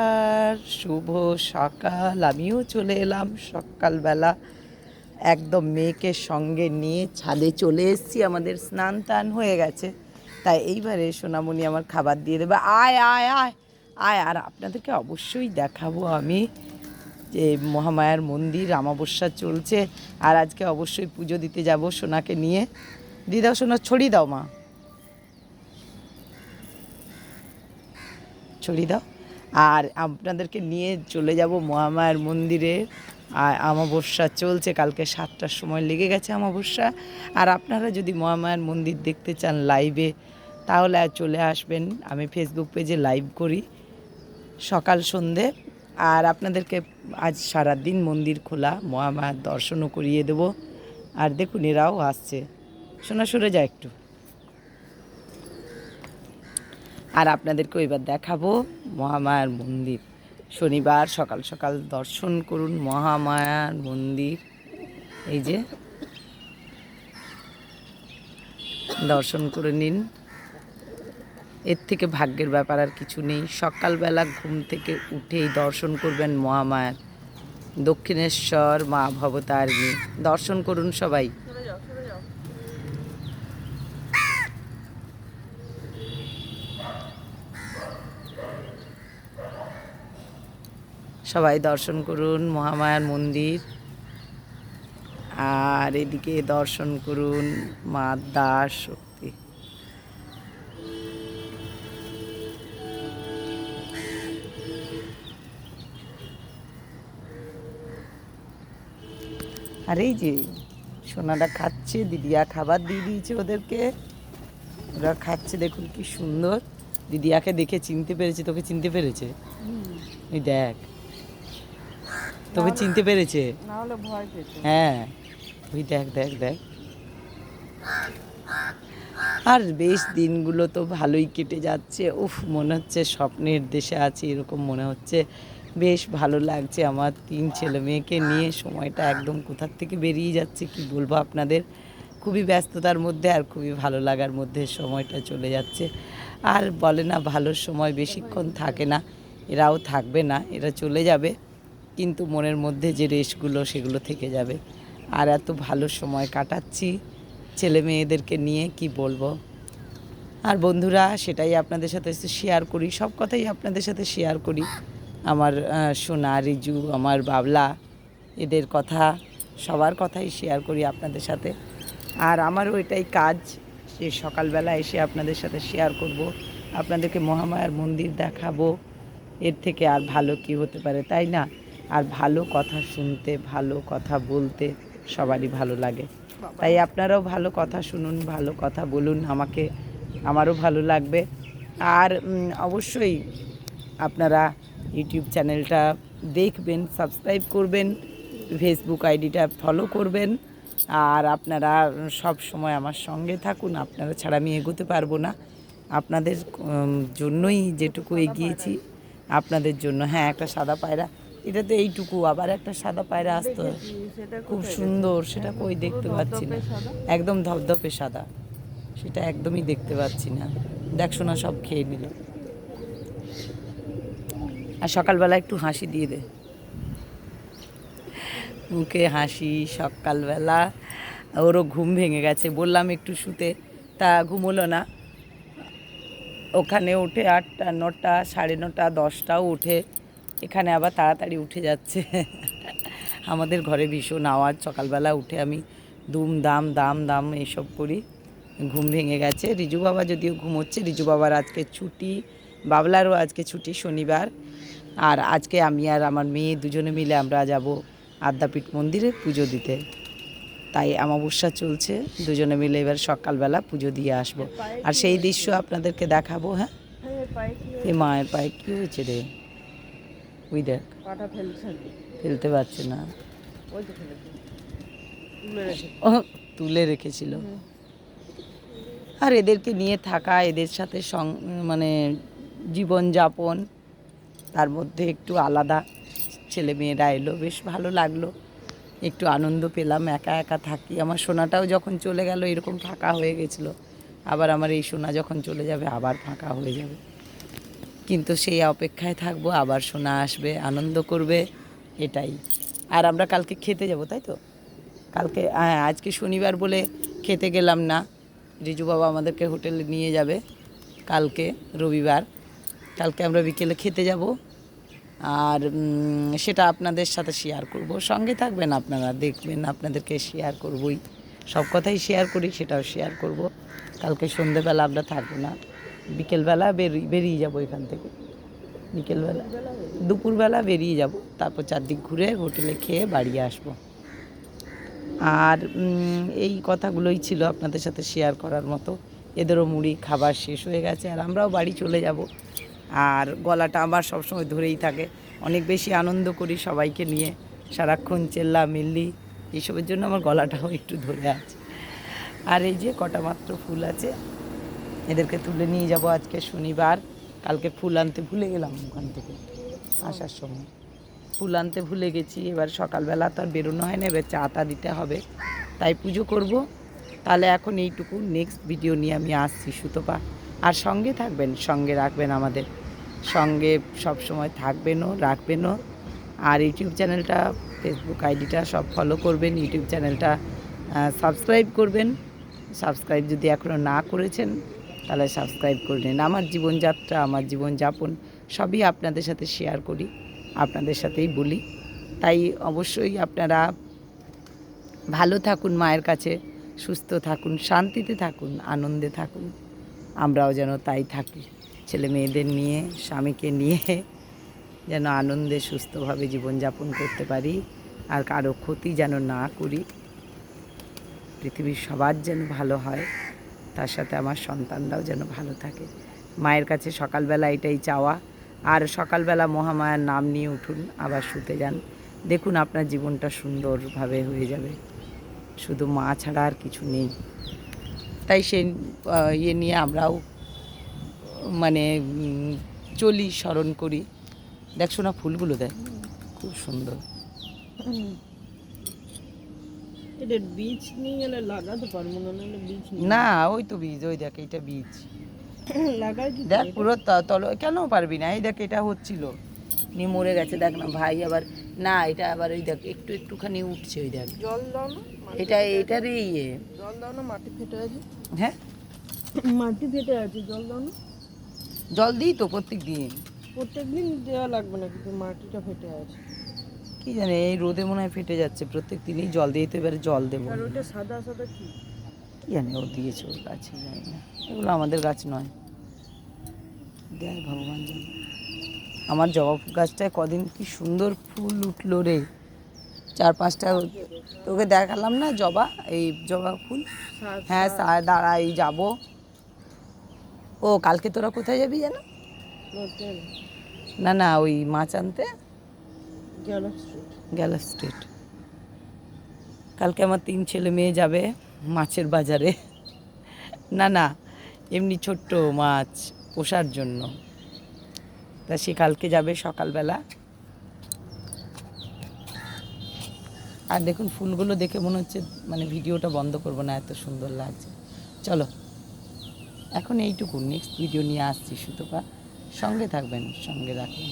আর শুভ সকাল। আমিও চলে এলাম সকালবেলা। একদম মেয়েকে সঙ্গে নিয়ে ছাদে চলে এসেছি। আমাদের স্নান টান হয়ে গেছে। তাই এইবারে সোনামণি আমার খাবার দিয়ে দেবে। আয় আয় আয় আয়। আর আপনাদেরকে অবশ্যই দেখাবো আমি যে মহামায়ার মন্দির আমাবস্যা চলছে। আর আজকে অবশ্যই পুজো দিতে যাব সোনাকে নিয়ে। দিদাও সোনা ছড়িয়ে দাও মা। ছড়িয়ে দাও। আর আপনাদেরকে নিয়ে চলে যাব মহামায়ার মন্দিরে। আর আমাবস্যা চলছে, কালকে সাতটার সময় লেগে গেছে আমাবস্যা আর আপনারা যদি মহামায়ার মন্দির দেখতে চান লাইভে তাহলে চলে আসবেন। আমি ফেসবুক পেজে লাইভ করি সকাল সন্ধে। আর আপনাদেরকে আজ সারা দিন মন্দির খোলা, মহামায়ার দর্শনও করিয়ে দেব। আর দেখুন, এরাও আসছে। শোনা সরে যায় একটু। আর আপনাদেরকে এবার দেখাবো। মহামায়ার মন্দির। শনিবার সকাল সকাল দর্শন করুন মহামায়ার মন্দির। এই যে, দর্শন করে নিন। এর থেকে ভাগ্যের ব্যাপার আর কিছু নেই। সকালবেলা ঘুম থেকে উঠেই দর্শন করবেন মহামায়ার। দক্ষিণেশ্বর মা ভবতারিণী। দর্শন করুন সবাই। সবাই দর্শন করুন মহামায়ার মন্দির। আর এদিকে দর্শন করুন মা দাস শক্তি। আর এই যে সোনাটা খাচ্ছে দিদিয়া খাবার দিয়ে দিয়েছে ওদেরকে। ওরা খাচ্ছে দেখুন কি সুন্দর। দিদিয়াকে দেখে চিনতে পেরেছে তোকে চিনতে পেরেছে? এই দেখ। তোকে চিনতে পেরেছে। হ্যাঁ। তুই দেখ দেখ দেখ। আর বেশ দিনগুলো তো ভালোই কেটে যাচ্ছে। উফ মনে হচ্ছে স্বপ্নের দেশে আছি এরকম মনে হচ্ছে। বেশ ভালো লাগছে আমার তিন ছেলে মেয়েকে নিয়ে। সময়টা একদম কোথার থেকে বেরিয়ে যাচ্ছে কি বলব আপনাদের? খুবই ব্যস্ততার মধ্যে আর খুবই ভালো লাগার মধ্যে সময়টা চলে যাচ্ছে। আর বলে না ভালো সময় বেশিক্ষণ থাকে না। এরাও থাকবে না এরা চলে যাবে। কিন্তু মনের মধ্যে যে রেশগুলো সেগুলো থেকে যাবে। আর এত ভালো সময় কাটাচ্ছি ছেলে মেয়েদেরকে নিয়ে, কি বলব? আর বন্ধুরা, সেটাই আপনাদের সাথে শেয়ার করি। সব কথাই আপনাদের সাথে শেয়ার করি। আমার সোনা, রিজু, আমার বাবলা, এদের কথা, সবার কথাই শেয়ার করি আপনাদের সাথে। আর আমারও এটাই কাজ যে সকালবেলা এসে আপনাদের সাথে শেয়ার করব। আপনাদেরকে মহামায়ার মন্দির দেখাবো। এর থেকে আর ভালো কি হতে পারে, তাই না? আর ভালো কথা শুনতে, ভালো কথা বলতে সবারই ভালো লাগে। তাই আপনারাও ভালো কথা শুনুন, ভালো কথা বলুন, আমাকে, আমারও ভালো লাগবে। আর অবশ্যই আপনারা ইউটিউব চ্যানেলটা দেখবেন, সাবস্ক্রাইব করবেন, ফেসবুক আইডিটা ফলো করবেন। আর আপনারা সব সময় আমার সঙ্গে থাকুন, আপনারা ছাড়া আমি এগোতে পারব না। আপনাদের জন্যই যেটুকু এগিয়েছি, আপনাদের জন্য। হ্যাঁ একটা সাদা পায়রা এটা তো এইটুকু আবার একটা সাদা পায়রা আসতো। খুব সুন্দর সেটা কই দেখতে পাচ্ছি না। একদম ধপধপে সাদা। সেটা একদমই দেখতে পাচ্ছি না। দেখ শোনা সব খেয়ে নিল। আর সকালবেলা একটু হাসি দিয়ে দে। মুখে হাসি সকালবেলা। ওরও ঘুম ভেঙে গেছে। বললাম একটু শুতে। তা ঘুমোলো না। ওখানে উঠে আটটা নটা সাড়ে নটা দশটাও উঠে। এখানে আবার তাড়াতাড়ি উঠে যাচ্ছে। আমাদের ঘরে ভীষণ আওয়াজ সকালবেলা উঠে আমি দুম দাম দাম দাম এইসব করি। ঘুম ভেঙে গেছে। রিজু বাবা যদিও ঘুমোচ্ছে রিজু বাবার আজকে ছুটি বাবলারও আজকে ছুটি শনিবার। আর আজকে আমি আর আমার মেয়ে দুজনে মিলে আমরা যাব আদ্যাপীঠ মন্দিরে পুজো দিতে। তাই আমাবস্যা চলছে দুজনে মিলে এবার সকালবেলা পুজো দিয়ে আসব। আর সেই দৃশ্য আপনাদেরকে দেখাবো হ্যাঁ? হ্যাঁ, মায়ের পায়ে কী হয়েছে রে? ওই দেখ। পাটা ফেলছে। ফেলতে পারছে না। ওই তো তুলে রেখে ও তুলে রেখেছিল। আর এদেরকে নিয়ে থাকা এদের সাথে সং মানে জীবনযাপন তার মধ্যে একটু আলাদা ছেলে মেয়েরা এলো বেশ ভালো লাগল। একটু আনন্দ পেলাম একা একা থাকি। আমার সোনাটাও যখন চলে গেল এরকম ফাঁকা হয়ে গেছিল। আবার আমার এই সোনা যখন চলে যাবে আবার ফাঁকা হয়ে যাবে। কিন্তু সেই অপেক্ষায় থাকব, আবার সোনা আসবে, আনন্দ করবে, এটাই। আর আমরা কালকে খেতে যাব, তাই তো? কালকে হ্যাঁ আজকে শনিবার বলে খেতে গেলাম না। রিজু বাবা আমাদেরকে হোটেলে নিয়ে যাবে কালকে, রবিবার। কালকে আমরা বিকেলে খেতে যাব। আর সেটা আপনাদের সাথে শেয়ার করব। সঙ্গে থাকবেন আপনারা, দেখবেন আপনাদেরকে শেয়ার করবই। সব কথাই শেয়ার করি, সেটাও শেয়ার করব। কালকে সন্ধেবেলা আমরা থাকব না। বিকেলবেলা বেরিয়ে যাব এখান থেকে। বিকেলবেলা, দুপুরবেলা বেরিয়ে যাব, তারপর চারদিক ঘুরে হোটেলে খেয়ে বাড়ি আসব। আর এই কথাগুলোই ছিল আপনাদের সাথে শেয়ার করার মতো। এদেরও মুড়ি খাবার শেষ হয়ে গেছে, আর আমরাও বাড়ি চলে যাব। আর গলাটা আমার সবসময় ধরেই থাকে। অনেক বেশি আনন্দ করি সবাইকে নিয়ে। সারাক্ষণ চেল্লা, মিল্লি, এইসবের জন্য আমার গলাটাও একটু ধরে আছে। আর এই যে কটা মাত্র ফুল আছে এদেরকে তুলে নিয়ে যাব আজকে শনিবার। কালকে ফুল আনতে ভুলে গেলাম ওখান থেকে আসার সময়। ফুল আনতে ভুলে গেছি, এবার সকালবেলা তো আর বেরোনো হয় না, এবার চা তা দিতে হবে। তাই পুজো করব। তাহলে এখন এইটুকু নেক্সট ভিডিও নিয়ে আমি আসছি সুতপা। আর সঙ্গে থাকবেন, সঙ্গে রাখবেন আমাদের। সঙ্গে সব সময় থাকবেনও, রাখবেনও। আর ইউটিউব চ্যানেলটা ফেসবুক আইডিটা সব ফলো করবেন। ইউটিউব চ্যানেলটা সাবস্ক্রাইব করবেন। সাবস্ক্রাইব যদি এখনও না করেছেন তাহলে সাবস্ক্রাইব করে নিন আমার জীবনযাত্রা, আমার জীবনযাপন সবই আপনাদের সাথে শেয়ার করি, আপনাদের সাথেই বলি। তাই অবশ্যই আপনারা ভালো থাকুন মায়ের কাছে, সুস্থ থাকুন, শান্তিতে থাকুন, আনন্দে থাকুন। আমরাও যেন তাই থাকি। ছেলে মেয়েদের নিয়ে, স্বামীকে নিয়ে যেন আনন্দে, সুস্থভাবে জীবনযাপন করতে পারি, আর কারও ক্ষতি যেন না করি। পৃথিবীর সবার যেন ভালো হয়। তার সাথে আমার সন্তানরাও যেন ভালো থাকে। মায়ের কাছে সকালবেলা এটাই চাওয়া। আর সকালবেলা মহামায়ার নাম নিয়ে উঠুন আবার শুতে যান। দেখুন আপনার জীবনটা সুন্দরভাবে হয়ে যাবে। শুধু মা ছাড়া আর কিছু নেই। তাই আহ, ইয়ে নিয়ে আমরাও মানে চলি স্মরণ করি। দেখছ না ফুলগুলো দেখ। খুব সুন্দর। এদের বীজ নিয়ে গেলে লাগাতে পারব না নাহলে বীজ না ওই তো বীজ ওই দেখ এইটা বীজ লাগাই দেখ পুরো তল কেন পারবি না? এই দেখ এটা হচ্ছিল। নিয়ে মরে গেছে দেখ না ভাই আবার না এটা আবার ওই দেখ একটু একটুখানি উঠছে ওই দেখ। জল দাও না এটা এটারই ইয়ে। জল দাও না মাটি ফেটে আছে। হ্যাঁ? মাটি ফেটে আছে জল দাও না। জল দিই তো প্রত্যেক দিন প্রত্যেক দিন দেওয়া লাগবে না কিন্তু মাটিটা ফেটে আছে? কি জানে এই রোদে মনে হয় ফেটে যাচ্ছে। প্রত্যেক দিনই জল দিয়ে তো এবারে জল দেবো। ওইটা সাদা সাদা কি? কি জানে ও দিয়েছে ওর গাছে জানি না। এগুলো আমাদের গাছ নয়। দেয় ভগবান জানে। আমার জবা গাছটায় কদিন কি সুন্দর ফুল উঠল রে। চার পাঁচটা তোকে দেখালাম না জবা? এই জবা ফুল? হ্যাঁ সা- দাঁড়া এই যাব। ও কালকে তোরা কোথায় যাবি জানো? না না ওই মাছ আনতে। গ্যালাক্স স্ট্রিট গ্যালা স্ট্রিট কালকে আমার তিন ছেলে মেয়ে যাবে মাছের বাজারে। না না, এমনি ছোট্ট মাছ পোষার জন্য। তা সে কালকে যাবে সকালবেলা। আর দেখুন, ফুলগুলো দেখে মনে হচ্ছে মানে ভিডিওটা বন্ধ করব না, এত সুন্দর লাগছে। চলো, এখন এইটুকু। নেক্সট ভিডিও নিয়ে আসছি সুতপা। সঙ্গে থাকবেন, সঙ্গে রাখবেন।